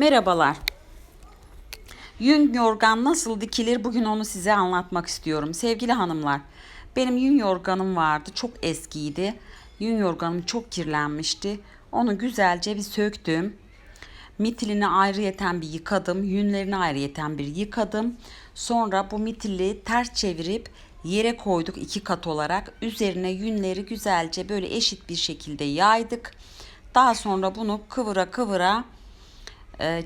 Merhabalar. Yün yorgan nasıl dikilir bugün onu size anlatmak istiyorum. Sevgili hanımlar, benim yün yorganım vardı. Çok eskiydi. Yün yorganım çok kirlenmişti. Onu güzelce bir söktüm. Mitilini ayrıyeten bir yıkadım. Yünlerini ayrıyeten bir yıkadım. Sonra bu mitili ters çevirip yere koyduk iki kat olarak. Üzerine yünleri güzelce böyle eşit bir şekilde yaydık. Daha sonra bunu kıvıra kıvıra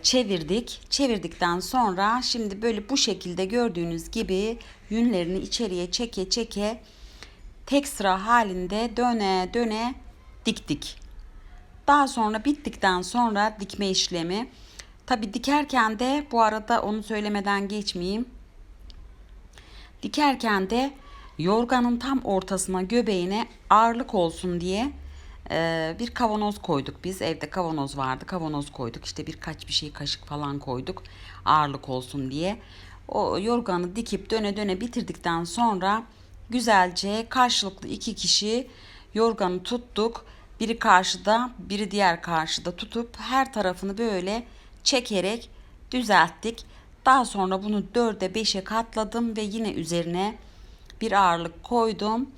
çevirdik. Çevirdikten sonra şimdi böyle bu şekilde gördüğünüz gibi yünlerini içeriye çeke çeke tek sıra halinde döne döne diktik. Daha sonra bittikten sonra dikme işlemi. Tabi dikerken de bu arada onu söylemeden geçmeyeyim. Dikerken de yorganın tam ortasına göbeğine ağırlık olsun diye e, bir kavanoz koyduk biz. Evde kavanoz vardı. Kavanoz koyduk. İşte birkaç bir şey kaşık falan koyduk. Ağırlık olsun diye. O yorganı dikip döne döne bitirdikten sonra güzelce karşılıklı iki kişi yorganı tuttuk. Biri karşıda, biri diğer karşıda tutup her tarafını böyle çekerek düzelttik. Daha sonra bunu dörde beşe katladım ve yine üzerine bir ağırlık koydum.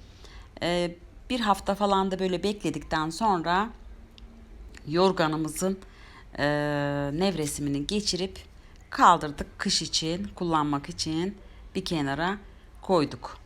Ee, bir hafta falan da böyle bekledikten sonra yorganımızın e, nevresimini geçirip kaldırdık kış için kullanmak için bir kenara koyduk.